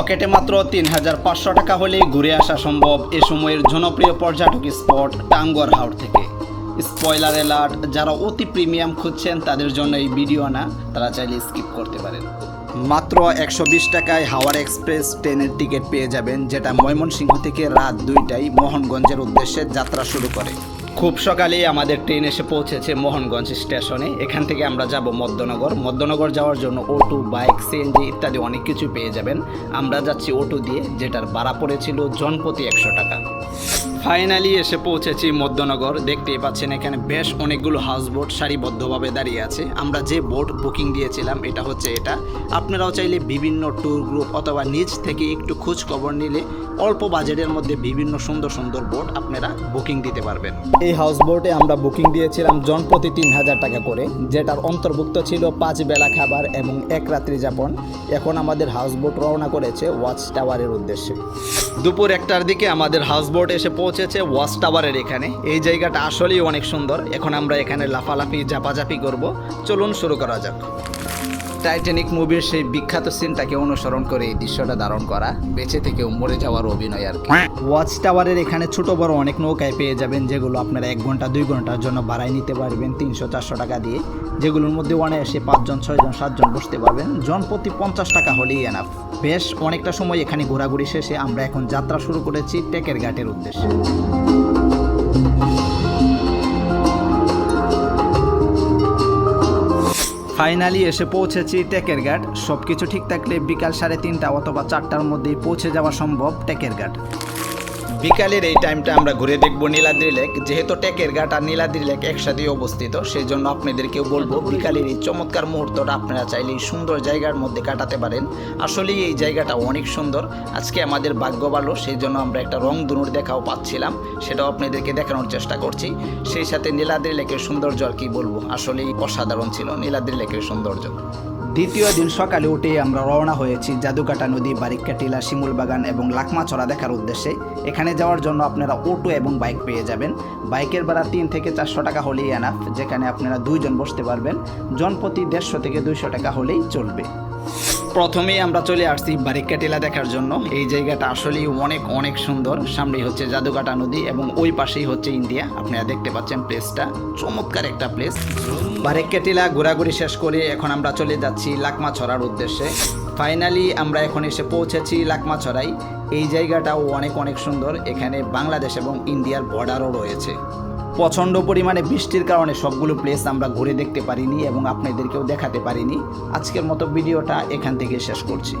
পকেটে মাত্র তিন হাজার পাঁচশো টাকা হলেই ঘুরে আসা সম্ভব এ সময়ের জনপ্রিয় পর্যটক স্পট টাঙ্গর হাওড় থেকে। স্পয়লার অ্যালার্ট, যারা অতি প্রিমিয়াম খুঁজছেন তাদের জন্য এই ভিডিও না, তারা চাইলে স্কিপ করতে পারেন। মাত্র একশো বিশ টাকায় হাওড় এক্সপ্রেস ট্রেনের টিকিট পেয়ে যাবেন, যেটা ময়মনসিংহ থেকে রাত দুইটায় মোহনগঞ্জের উদ্দেশ্যে যাত্রা শুরু করে। খুব সকালেই আমাদের ট্রেন এসে পৌঁছেছে মোহনগঞ্জ স্টেশনে। এখান থেকে আমরা যাব মদ্যনগর মদ্যনগর যাওয়ার জন্য অটো, বাইক সিএনজি ইত্যাদি অনেক কিছু পেয়ে যাবেন। আমরা যাচ্ছি অটো দিয়ে, যেটার ভাড়া পড়েছিল জনপ্রতি একশো টাকা। ফাইনালি এসে পৌঁছেছি মধ্যনগর। দেখতেই পাচ্ছেন এখানে বেশ অনেকগুলো হাউস বোট সারিবদ্ধভাবে দাঁড়িয়ে আছে। আমরা যে বোট বুকিং দিয়েছিলাম, এটা হচ্ছে এটা। আপনারাও চাইলে বিভিন্ন ট্যুর গ্রুপ অথবা নিজ থেকে একটু খোঁজ খবর নিলে অল্প বাজেটের মধ্যে বিভিন্ন সুন্দর সুন্দর বোট আপনারা বুকিং দিতে পারবেন। এই হাউস বোটে আমরা বুকিং দিয়েছিলাম জন প্রতি তিন হাজার টাকা করে, যেটার অন্তর্ভুক্ত ছিল পাঁচ বেলা খাবার এবং এক রাত্রি যাপন। এখন আমাদের হাউস বোট রওনা করেছে ওয়াচ টাওয়ারের উদ্দেশ্যে। দুপুর একটার দিকে আমাদের হাউস বোট এসে পৌঁছেছে ওয়াচ টাওয়ারের এখানে। এই জায়গাটা আসলেই অনেক সুন্দর। এখন আমরা এখানে লাফালাফি জাপাজাপি করব। চলুন শুরু করা যাক। টাইটানিক মুভির সেই বিখ্যাত সিনটাকে অনুসরণ করে এই দৃশ্যটা ধারণ করা। বেঁচে থেকেও মরে যাওয়ার অভিনয় আর কি। ওয়াচ টাওয়ারের এখানে ছোট বড় অনেক নৌকায় পেয়ে যাবেন, যেগুলো আপনারা এক ঘণ্টা, দুই ঘণ্টার জন্য ভাড়ায় নিতে পারবেন তিনশো, চারশো টাকা দিয়ে। যেগুলোর মধ্যে অনায়াসে পাঁচজন, ছয়জন, সাতজন বসতে পারবেন। জন প্রতি পঞ্চাশ টাকা হলেই এনাফ বেশ, অনেকটা সময় এখানে ঘোরাঘুরি শেষে আমরা এখন যাত্রা শুরু করেছি টেকের ঘাটের উদ্দেশ্যে। ফাইনালি এসে পৌঁছেছি টেকের ঘাট সব কিছু ঠিক থাকলে বিকাল সাড়ে তিনটা অথবা চারটার মধ্যেই পৌঁছে যাওয়া সম্ভব টেকের ঘাট বিকালের এই টাইমটা আমরা ঘুরে দেখব নীলাদ্রি লেক। যেহেতু টেকের ঘাট আর নীলাদ্রি লেক একসাথেই অবস্থিত সেই জন্য আপনাদেরকেও বলব বিকালের এই চমৎকার মুহূর্তটা আপনারা চাইলে এই সুন্দর জায়গার মধ্যে কাটাতে পারেন। আসলেই এই জায়গাটা অনেক সুন্দর। আজকে আমাদের ভাগ্য ভালো সেই জন্য আমরা একটা রং দুনুর দেখাও পাচ্ছিলাম। সেটাও আপনাদেরকে দেখানোর চেষ্টা করছি। সেই সাথে নীলাদ্রি লেকের সৌন্দর্য আর কি বলব? আসলেই অসাধারণ ছিল নীলাদ্রি লেকের সৌন্দর্য। দ্বিতীয় দিন সকালে উঠে আমরা রওনা হয়েছি জাদুকাটা নদী, বারিককাটিলা শিমুল বাগান এবং লাকমাছড়া দেখার উদ্দেশ্যে। এখানে যাওয়ার জন্য আপনারা অটো এবং বাইক পেয়ে যাবেন। বাইকের ভাড়া তিন থেকে চারশো টাকা হলেই এনাফ যেখানে আপনারা দুইজন বসতে পারবেন। জনপ্রতি দেড়শো থেকে দুইশো টাকা হলেই চলবে। প্রথমেই আমরা চলে আসছি বারিকাটিলা দেখার জন্য। এই জায়গাটা আসলেই অনেক অনেক সুন্দর। সামনেই হচ্ছে জাদুকাটা নদী এবং ওই পাশেই হচ্ছে ইন্ডিয়া। আপনারা দেখতে পাচ্ছেন প্লেসটা চমৎকার একটা প্লেস বারিকাটিলা ঘোরাঘুরি শেষ করে এখন আমরা চলে যাচ্ছি লাকমা ছড়ার উদ্দেশ্যে। ফাইনালি আমরা এখন এসে পৌঁছেছি লাকমা ছড়াই এই জায়গাটাও অনেক অনেক সুন্দর। এখানে বাংলাদেশ এবং ইন্ডিয়ার বর্ডারও রয়েছে। প্রচণ্ড পরিমাণে বৃষ্টির কারণে সবগুলো প্লেস আমরা ঘুরে দেখতে পারিনি এবং আপনাদেরকেও দেখাতে পারিনি। আজকের মতো ভিডিওটা এখান থেকে শেষ করছি।